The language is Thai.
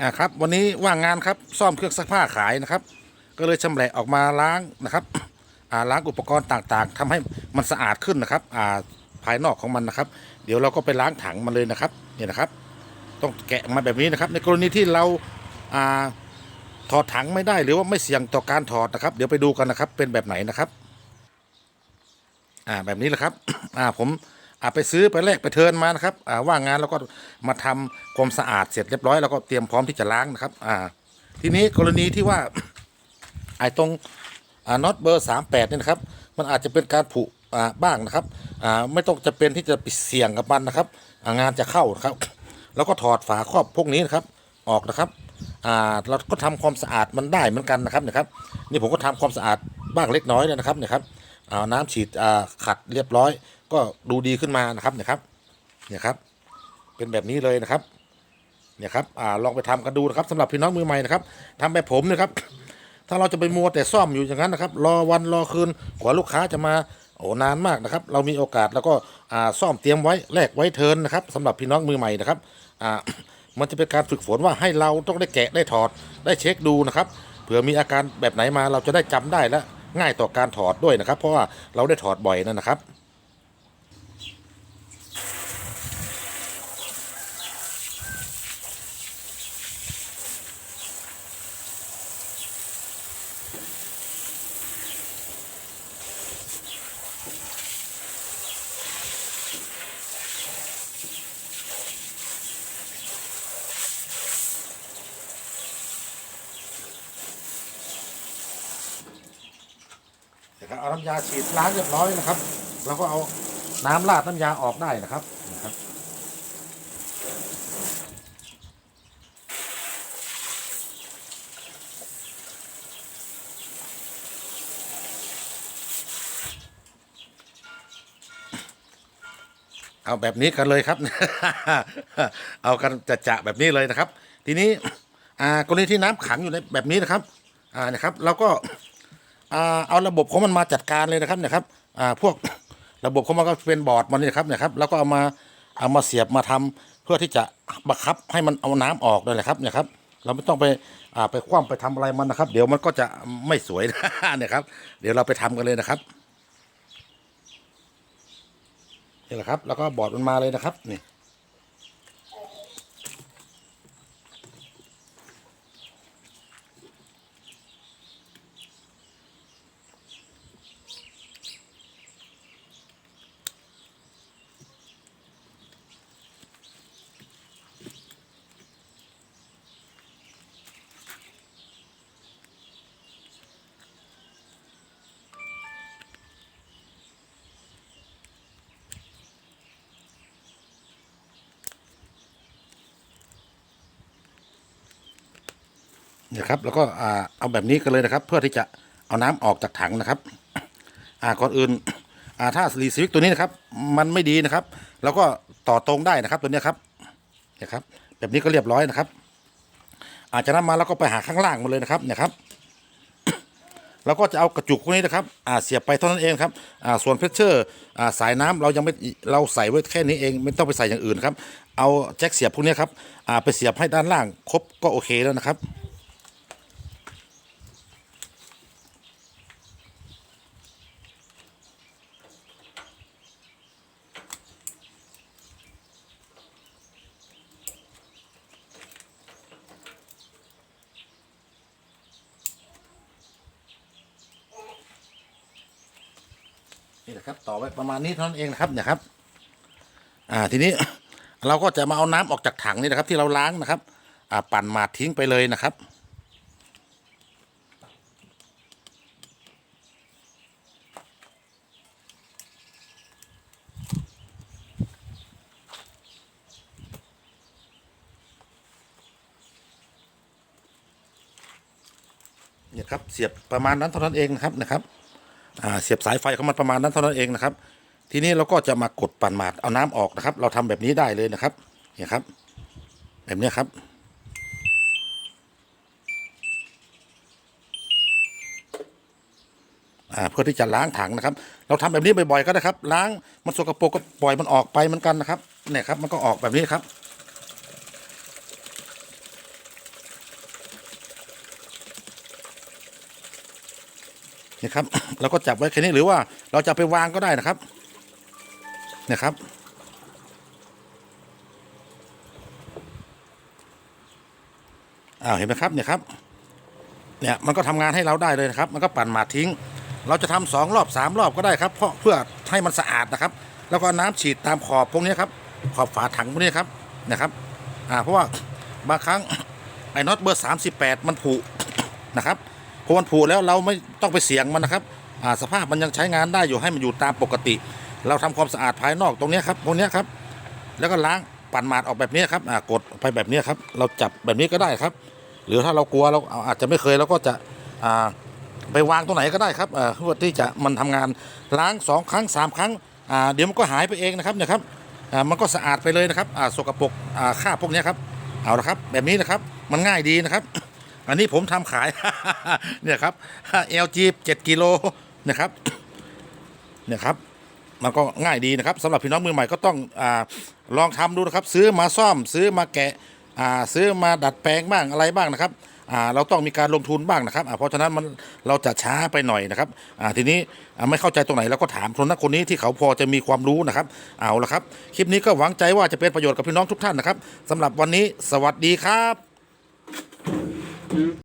อ่าครับ วันนี้ว่างงานครับซ่อมเครื่องซักผ้าขายนะครับ ก็เลยชำแหละออกมาล้างนะครับอ่าล้างอุปกรณ์ต่างๆทำให้มันสะอาดขึ้นนะครับอ่าภายนอกของมันนะครับ เดี๋ยวเราก็ไปล้างถังมันเลยนะครับเนี่ยนะครับ ต้องแกะมาแบบนี้นะครับ ในกรณีที่เราอ่าถอดถังไม่ได้หรือว่าไม่เสี่ยงต่อการถอดนะครับ เดี๋ยวไปดูกันนะครับ เป็นแบบไหนนะครับ อ่าแบบนี้แหละครับ อ่าผม อ่าไปซื้อไปแลกไปเทินมานะครับอ่าว่างงานแล้วก็มาทำความสะอาดเสร็จเรียบร้อยแล้วก็เตรียมพร้อมที่จะล้างนะครับอ่าทีนี้กรณีที่ว่าไอ้ตรงอ่าน็อตเบอร์38เนี่ยนะครับ มันอาจจะเป็นการผุอ่าบ้างนะครับอ่าไม่ต้องจะเป็นที่จะไปเสี่ยงกับมันนะครับงานจะเข้านะครับ แล้วก็ถอดฝาครอบพวกนี้นะครับ ออกนะครับอ่าเราก็ทำความสะอาดมันได้เหมือนกันนะครับเนะครับ นี่ผมก็ทำความสะอาดบ้างเล็กน้อยนะครับเนี่ยครับเอาน้ำฉีดขัดเรียบร้อย ก็ดูดีขึ้นมานะครับเนี่ยครับเนี่ยครับ เป็นแบบนี้เลยนะครับ เนี่ยครับอ่าลองไปทำกันดูนะครับสำหรับพี่น้องมือใหม่นะครับทำแบบผมนะครับ ถ้าเราจะไปมัวแต่ซ่อมอยู่อย่างนั้นนะครับ รอวันรอคืนกว่าลูกค้าจะมาโอ้นานมากนะครับ เรามีโอกาสแล้วก็อ่าซ่อมเตรียมไว้แลกไว้เทินนะครับสำหรับพี่น้องมือใหม่นะครับอ่ามันจะเป็นการฝึกฝนว่าให้เราต้องได้แกะได้ถอดได้เช็คดูนะครับเผื่อมีอาการแบบไหนมาเราจะได้จำได้และง่ายต่อการถอดด้วยนะครับ เพราะว่าเราได้ถอดบ่อยนั่นนะครับ นะครับเอาน้ำยาฉีดล้างเรียบร้อยนะครับแล้วก็เอาน้ำราดน้ำยาออกได้นะครับนะครับเอาแบบนี้กันเลยครับ เอากันจะจะแบบนี้เลยนะครับ ทีนี้ อ่ากรณีที่น้ำขังอยู่ในแบบนี้นะครับ อ่านะครับ เราก็ อ่าเอาระบบของมันมาจัดการเลยนะครับเนี่ยครับอ่าพวกระบบของมันก็เป็นบอร์ดมันนี่ครับเนี่ยครับแล้วก็เอามาเอามาเสียบมาทำเพื่อที่จะบังคับให้มันเอาน้ำออกเลยแหละครับเนี่ยครับเราไม่ต้องไปอ่าไปคว่ำไปทำอะไรมันนะครับ เดี๋ยวมันก็จะไม่สวยเนี่ยครับ เดี๋ยวเราไปทำกันเลยนะครับนี่แหละครับ แล้วก็บอร์ดมันมาเลยนะครับนี่ นี่ยครับแล้วก็เอาแบบนี้กันเลยนะครับ เพื่อที่จะเอาน้ำออกจากถังนะครับก่อนอื่นถ้ารีสวิกตัวนี้นะครับ มันไม่ดีนะครับเราก็ต่อตรงได้นะครับตัวนี้ครับเนี่ยครับ แบบนี้ก็เรียบร้อยนะครับ อาจจะนำมาแล้วก็ไปหาข้างล่างมาเลยนะครับเนี่ยครับแล้วก็จะเอากระจุกพวกนี้นะครับอ่าเสียบไปเท่านั้นเองครับอ่าส่วนเพชเชอร์อ่าสายน้ำเรายังไม่เราใส่ไว้แค่นี้เอง ไม่ต้องไปใส่อย่างอื่นครับ เอาแจ็คเสียบพวกนี้ครับอ่าไปเสียบให้ด้านล่างครบก็โอเคแล้วนะครับ นี่แหละครับ ต่อไว้ประมาณนี้เท่านั้นเองนะครับเนี่ยครับ อ่าทีนี้เราก็จะมาเอาน้ำออกจากถังนี่นะครับ ที่เราล้างนะครับ อ่าปั่นหมาดทิ้งไปเลยนะครับเนี่ยครับเสียบประมาณนั้นเท่านั้นเองนะครับนะครับ เสียบสายไฟของมันประมาณนั้นเท่านั้นเองนะครับ ทีนี้เราก็จะมากดปั่นหมาดเอาน้ำออกนะครับ เราทำแบบนี้ได้เลยนะครับเนี่ยครับ แบบนี้ครับ เพื่อที่จะล้างถังนะครับ เราทำแบบนี้บ่อยๆก็ได้ครับ ล้างมันสกปรกก็ปล่อยมันออกไปเหมือนกันนะครับเนี่ยครับ มันก็ออกแบบนี้ครับ นี่ยครับเราก็จับไว้แค่นี้หรือว่าเราจะไปวางก็ได้นะครับนี่ยครับ อ้าวเห็นไหมครับเนี่ยครับ เนี่ยมันก็ทำงานให้เราได้เลยนะครับ มันก็ปั่นหมาทิ้ง เราจะทำสองรอบสามรอบก็ได้ครับ เพราะเพื่อให้มันสะอาดนะครับ แล้วก็น้ำฉีดตามขอบพวกนี้ครับ ขอบฝาถังพวกนี้ครับนะครับ อ่าเพราะว่าบางครั้งไอ้น็อตเบอร์38มันผุนะครับ พอมันผุแล้วเราไม่ต้องไปเสี่ยงมันนะครับสภาพมันยังใช้งานได้อยู่ให้มันอยู่ตามปกติ เราทำความสะอาดภายนอกตรงนี้ครับพวกเนี้ครับ แล้วก็ล้างปั่นหมาดออกแบบนี้ครับกดไปแบบนี้ครับ เราจับแบบนี้ก็ได้ครับ หรือถ้าเรากลัวเราอาจจะไม่เคยเราก็จะไปวางตรงไหนก็ได้ครับเพื่อที่จะมันทำงานล้างสองครั้งสามครั้งเดี๋ยวมันก็หายไปเองนะครับเนี่ยครับมันก็สะอาดไปเลยนะครับสกปรกอ่าพวกนี้ครับเอาละครับ แบบนี้นะครับมันง่ายดีนะครับ อันนี้ผมทำขาย เนี่ยครับ LG 7กิโลนะครับเนี่ยครับ มันก็ง่ายดีนะครับสำหรับพี่น้องมือใหม่ก็ต้องอลองทำดูนะครับ ซื้อมาซ่อมซื้อมาแกะซื้อมาดัดแปลงบ้างอะไรบ้างนะครับเราต้องมีการลงทุนบ้างนะครับเพราะฉะนั้นมันเราจะช้าไปหน่อยนะครับทีนี้ไม่เข้าใจตรงไหนเราก็ถามคนนั้นคนนี้ที่เขาพอจะมีความรู้นะครับ เอาละครับ คลิปนี้ก็หวังใจว่าจะเป็นประโยชน์กับพี่น้องทุกท่านนะครับสำหรับวันนี้สวัสดีครับ two.